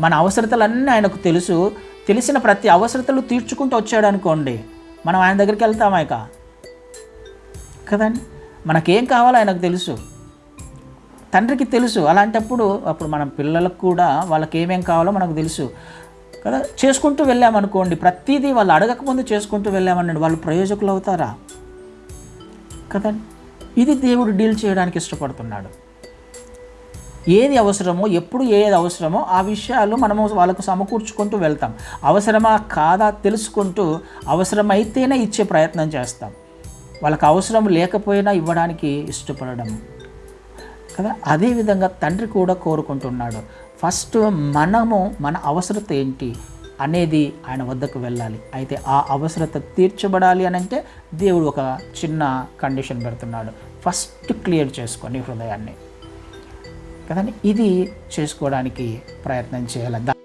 మన అవసరతలన్నీ ఆయనకు తెలుసు. తెలిసిన ప్రతి అవసరతలు తీర్చుకుంటూ వచ్చాడు అనుకోండి మనం ఆయన దగ్గరికి వెళ్తామా ఇక? కదండి? మనకేం కావాలో ఆయనకు తెలుసు. తండ్రికి తెలుసు. అలాంటప్పుడు అప్పుడు మన పిల్లలకు కూడా వాళ్ళకి ఏమేం కావాలో మనకు తెలుసు. కదా? చేసుకుంటూ వెళ్ళామనుకోండి ప్రతిదీ వాళ్ళు అడగకముందు చేసుకుంటూ వెళ్ళామనండి వాళ్ళు ప్రయోజకులు అవుతారా? కదండి? ఇది దేవుడు డీల్ చేయడానికి ఇష్టపడుతున్నాడు. ఏది అవసరమో ఎప్పుడు ఏది అవసరమో ఆ విషయాలు మనము వాళ్ళకు సమకూర్చుకుంటూ వెళ్తాం. అవసరమా కాదా తెలుసుకుంటూ అవసరమైతేనే ఇచ్చే ప్రయత్నం చేస్తాం. వాళ్ళకి అవసరం లేకపోయినా ఇవ్వడానికి ఇష్టపడడం. కదా? అదేవిధంగా తండ్రి కూడా కోరుకుంటున్నాడు. ఫస్ట్ మనము మన అవసరత ఏంటి అనేది ఆయన వద్దకు వెళ్ళాలి. అయితే ఆ అవసరత తీర్చబడాలి అని అంటే దేవుడు ఒక చిన్న కండిషన్ పెడుతున్నాడు. ఫస్ట్ క్లియర్ చేసుకోండి హృదయాన్ని. కదండి ఇది చేసుకోవడానికి ప్రయత్నం చేయాలి.